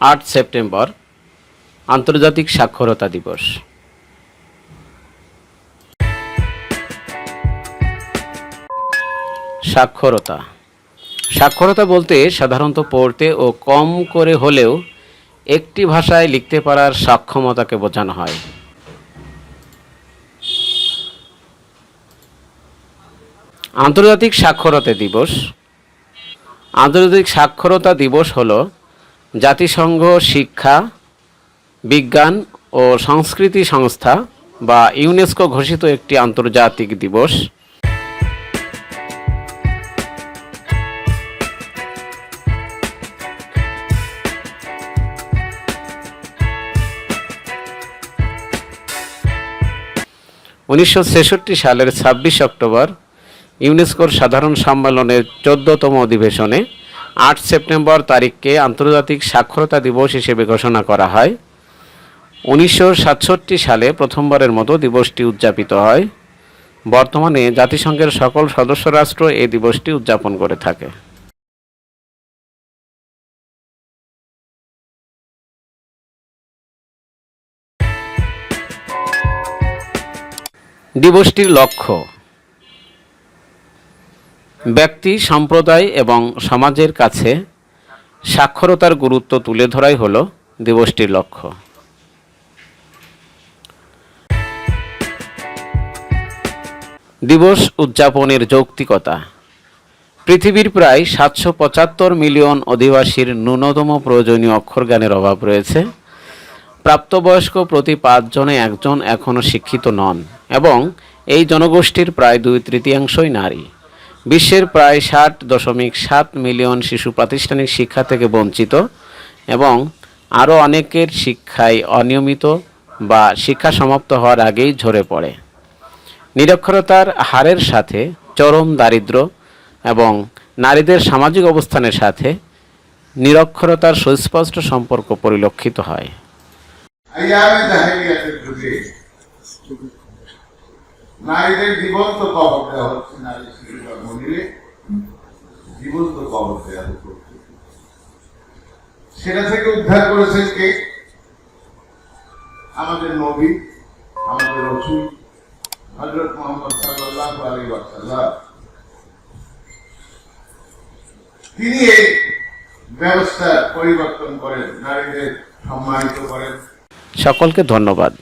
আট সেপ্টেম্বর আন্তর্জাতিক সাক্ষরতা দিবস। সাক্ষরতা। সাক্ষরতা বলতে সাধারণত পড়তে ও কম করে হলেও একটি ভাষায় লিখতে পারার সক্ষমতাকে বোঝানো হয়। আন্তর্জাতিক সাক্ষরতা দিবস। আন্তর্জাতিক সাক্ষরতা দিবস হল জাতিসংঘ, শিক্ষা, বিজ্ঞান ও সংস্কৃতি সংস্থা বা ইউনেস্কো ঘোষিত একটি আন্তর্জাতিক দিবস। উনিশশো ছেষট্টি সালের ছাব্বিশ অক্টোবর ইউনেস্কোর সাধারণ সম্মেলনের চোদ্দতম অধিবেশনে আট সেপ্টেম্বর তারিখকে আন্তর্জাতিক সাক্ষরতা দিবস হিসেবে ঘোষণা করা হয়। উনিশশো সাতষট্টি সালে প্রথমবারের মতো দিবসটি উদযাপিত হয়। বর্তমানে জাতিসংঘের সকল সদস্য রাষ্ট্র এই দিবসটি উদযাপন করে থাকে। দিবসটির লক্ষ্য ব্যক্তি, সম্প্রদায় এবং সমাজের কাছে সাক্ষরতার গুরুত্ব তুলে ধরাই হল দিবসটির লক্ষ্য। দিবস উদযাপনের যৌক্তিকতা। পৃথিবীর প্রায় সাতশো পঁচাত্তর মিলিয়ন অধিবাসীর ন্যূনতম প্রয়োজনীয় অক্ষরজ্ঞানের অভাব রয়েছে। প্রাপ্তবয়স্ক প্রতি পাঁচজনে একজন এখনও শিক্ষিত নন এবং এই জনগোষ্ঠীর প্রায় দুই তৃতীয়াংশই নারী। বিশ্বের প্রায় ষাট দশমিক সাত মিলিয়ন শিশু প্রাতিষ্ঠানিক শিক্ষা থেকে বঞ্চিত এবং আরও অনেকের শিক্ষায় অনিয়মিত বা শিক্ষা সমাপ্ত হওয়ার আগেই ঝরে পড়ে। নিরক্ষরতার হারের সাথে, চরম দারিদ্র্য এবং নারীদের সামাজিক অবস্থানের সাথে নিরক্ষরতার সুস্পষ্ট সম্পর্ক পরিলক্ষিত হয়। নারীদের জীবন্ত কবর দেওয়া হচ্ছে নারী নিলে জীবন্ত কবর দেওয়া হচ্ছে সেটা থেকে উদ্ধার করেছেন কে? আমাদের নবী, আমাদের রসুল হজরত মোহাম্মদ সাল্লাহ আলী ওয়াসাল্লাম। তিনি এই ব্যবস্থা পরিবর্তন করেন, নারীদের সম্মানিত করেন। সকলকে ধন্যবাদ।